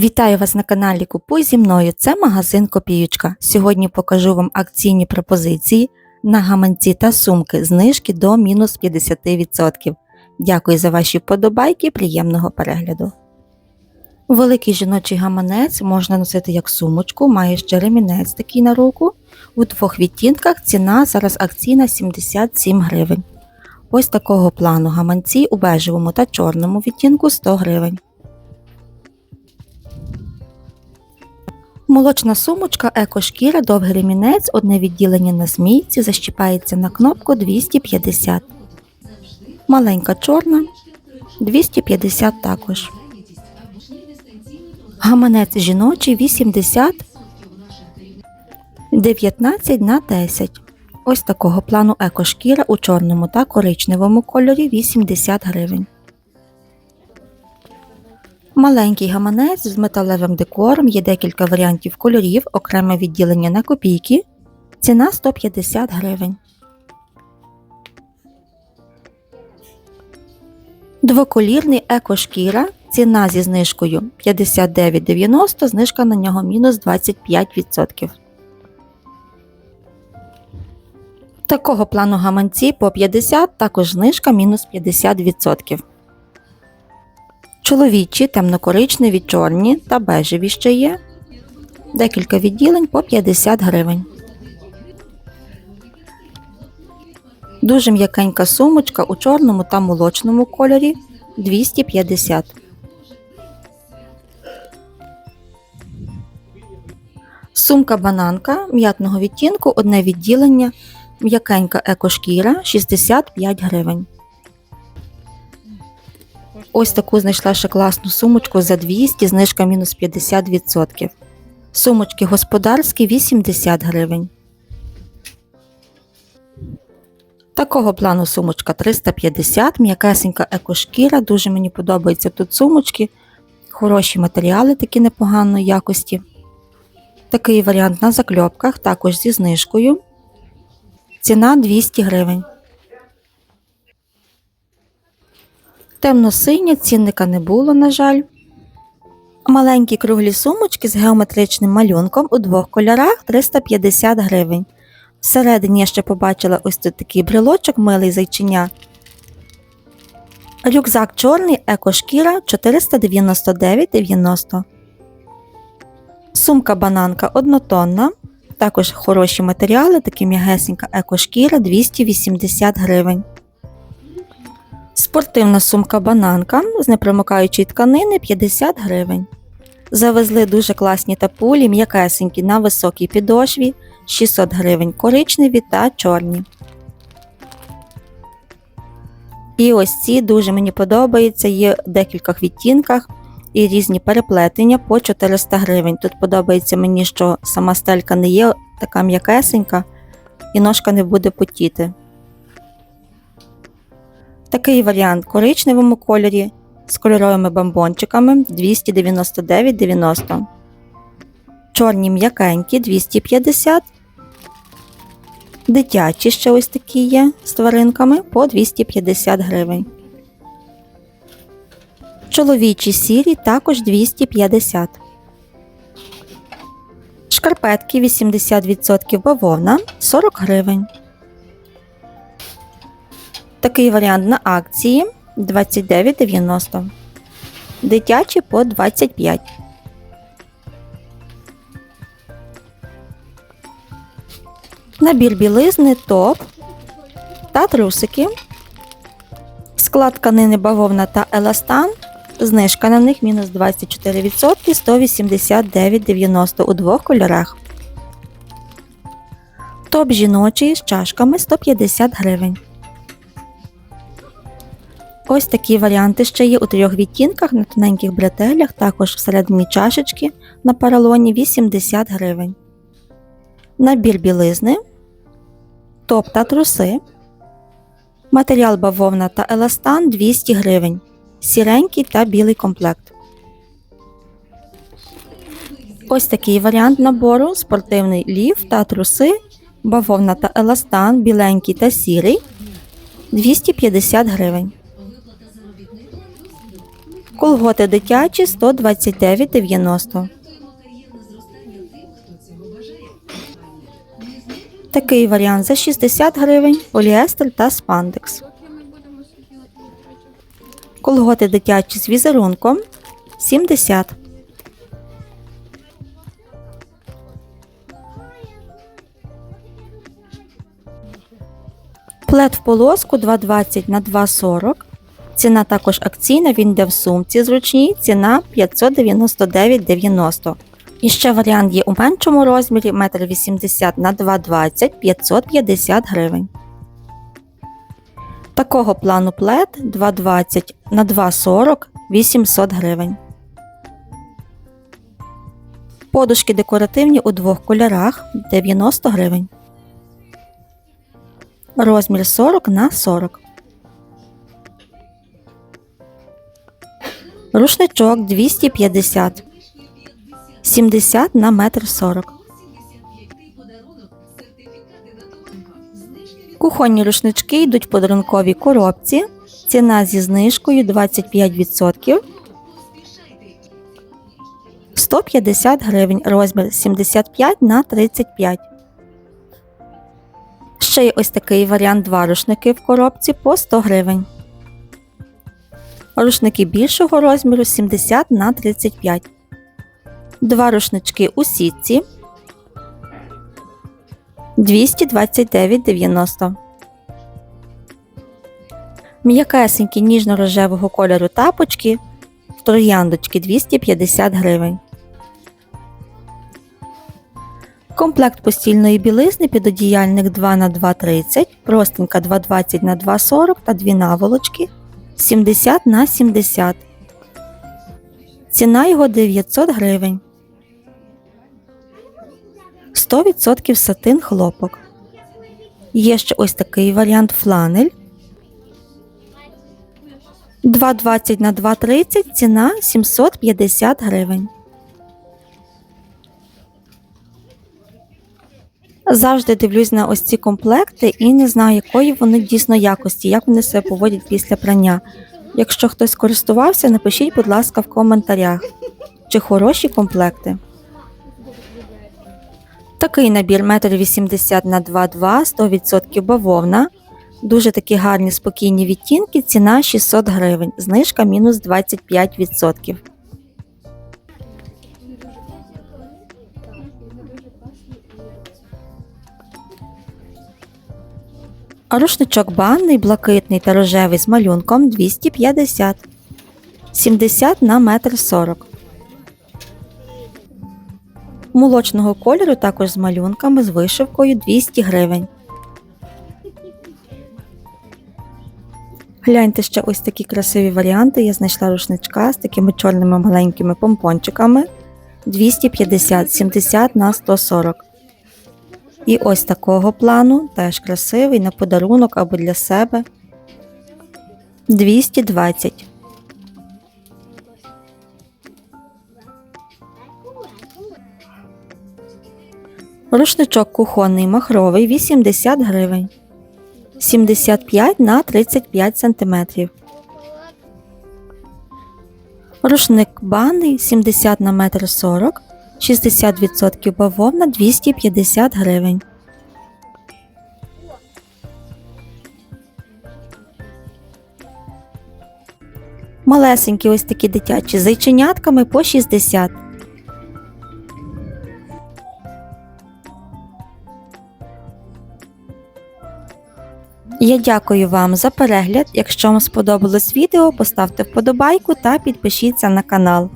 Вітаю вас на каналі Купуй зі мною. Це магазин Копіючка. Сьогодні покажу вам акційні пропозиції на гаманці та сумки знижки до мінус 50%. Дякую за ваші вподобайки, приємного перегляду. Великий жіночий гаманець можна носити як сумочку, має ще ремінець такий на руку. У двох відтінках ціна зараз акційна 77 гривень. Ось такого плану гаманці у бежевому та чорному відтінку 100 гривень. Молочна сумочка екошкіра, довгий ремінець, одне відділення на змійці, защіпається на кнопку 250. Маленька чорна 250 також. Гаманець жіночий 80 19 на 10. Ось такого плану екошкіра у чорному та коричневому кольорі 80 гривень. Маленький гаманець з металевим декором, є декілька варіантів кольорів, окреме відділення на копійки. Ціна 150 гривень. Двоколірний екошкіра. Ціна зі знижкою 59,90, знижка на нього мінус 25%. Такого плану гаманці по 50, також знижка мінус 50%. Чоловічі, темнокоричневі, чорні та бежеві ще є. Декілька відділень по 50 гривень. Дуже м'якенька сумочка у чорному та молочному кольорі 250. Сумка бананка м'ятного відтінку, одне відділення, м'якенька екошкіра 65 гривень. Ось таку знайшла ще класну сумочку за 200, знижка мінус 50%. Сумочки господарські 80 гривень. Такого плану сумочка 350, м'якесенька екошкіра. Дуже мені подобаються тут сумочки. Хороші матеріали такі непоганої якості. Такий варіант на закльопках, також зі знижкою. Ціна 200 гривень. Темно-синя, цінника не було, на жаль. Маленькі круглі сумочки з геометричним малюнком у двох кольорах 350 гривень. Всередині я ще побачила ось тут такий брелочок милий зайчиня. Рюкзак чорний екошкіра 499,90. Сумка бананка однотонна. Також хороші матеріали, такі м'ягесенька екошкіра 280 гривень. Спортивна сумка бананка з непромокаючої тканини 50 гривень. Завезли дуже класні тапулі, м'якесенькі на високій підошві 600 гривень коричневі та чорні. І ось ці дуже мені подобаються, є в декількох відтінках і різні переплетення по 400 гривень. Тут подобається мені, що сама стелька не є така м'якесенька і ножка не буде потіти. Такий варіант в коричневому кольорі з кольоровими бомбончиками 299,90. Чорні м'якенькі 250. Дитячі ще ось такі є з тваринками по 250 гривень. Чоловічі сірі також 250. Шкарпетки 80% бавовна 40 гривень. Такий варіант на акції 29,90. Дитячі по 25. Набір білизни, топ та трусики. Склад тканини бавовна та еластан. Знижка на них мінус 24% 189,90 у двох кольорах. Топ жіночий з чашками 150 гривень. Ось такі варіанти ще є у трьох відтінках на тоненьких бретелях, також всередині чашечки на паралоні 80 гривень. Набір білизни, топ та труси. Матеріал бавовна та еластан 200 гривень. Сіренький та білий комплект. Ось такий варіант набору: спортивний ліф та труси, бавовна та еластан, біленький та сірий 250 гривень. Колготи дитячі 129,90. Такий варіант за 60 гривень, поліестер та спандекс. Колготи дитячі з візерунком 70. Плед в полоску 2,20 на 2,40. Ціна також акційна, він йде в сумці зручній, ціна 599,90. І ще варіант є у меншому розмірі 1,80 м на 2,20 550 гривень. Такого плану плед 2,20 на 2,40 800 гривень. Подушки декоративні у двох кольорах 90 гривень. Розмір 40 на 40. Рушничок 250. 70 на метр 40. Кухонні рушнички йдуть в подарунковій коробці. Ціна зі знижкою 25%. 150 гривень. Розмір 75 на 35. Ще є ось такий варіант два рушники в коробці по 100 гривень. Рушники більшого розміру 70 на 35. Два рушнички у сітці 229,90. М'якесенькі ніжно-рожевого кольору тапочки в трояндочки 250 гривень. Комплект постільної білизни підодіяльник 2х2,30, простенька 2,20 на 2,40 та дві наволочки 70 на 70. Ціна його 900 гривень. 100% сатин хлопок. Є ще ось такий варіант фланель. 2,20 на 2,30 ціна 750 гривень. Завжди дивлюсь на ось ці комплекти і не знаю, якої вони дійсно якості, як вони себе поводять після прання. Якщо хтось користувався, напишіть, будь ласка, в коментарях, чи хороші комплекти. Такий набір 1,80 м на 2,2, 100% бавовна. Дуже такі гарні спокійні відтінки, ціна 600 гривень, знижка мінус 25%. Рушничок банний, блакитний та рожевий з малюнком 250, 70 на 1,40 м. Молочного кольору також з малюнками з вишивкою 200 гривень. Гляньте ще ось такі красиві варіанти. Я знайшла рушничка з такими чорними маленькими помпончиками 250 70 на 140. І ось такого плану, теж красивий на подарунок або для себе 220. Рушничок кухонний махровий 80 гривень. 75 на 35 см. Рушник банний 70 на 1,40 м, 60% бавовна 250 гривень. Малесенькі ось такі дитячі з зайченятками по 60. Я дякую вам за перегляд. Якщо вам сподобалось відео, поставте вподобайку та підпишіться на канал.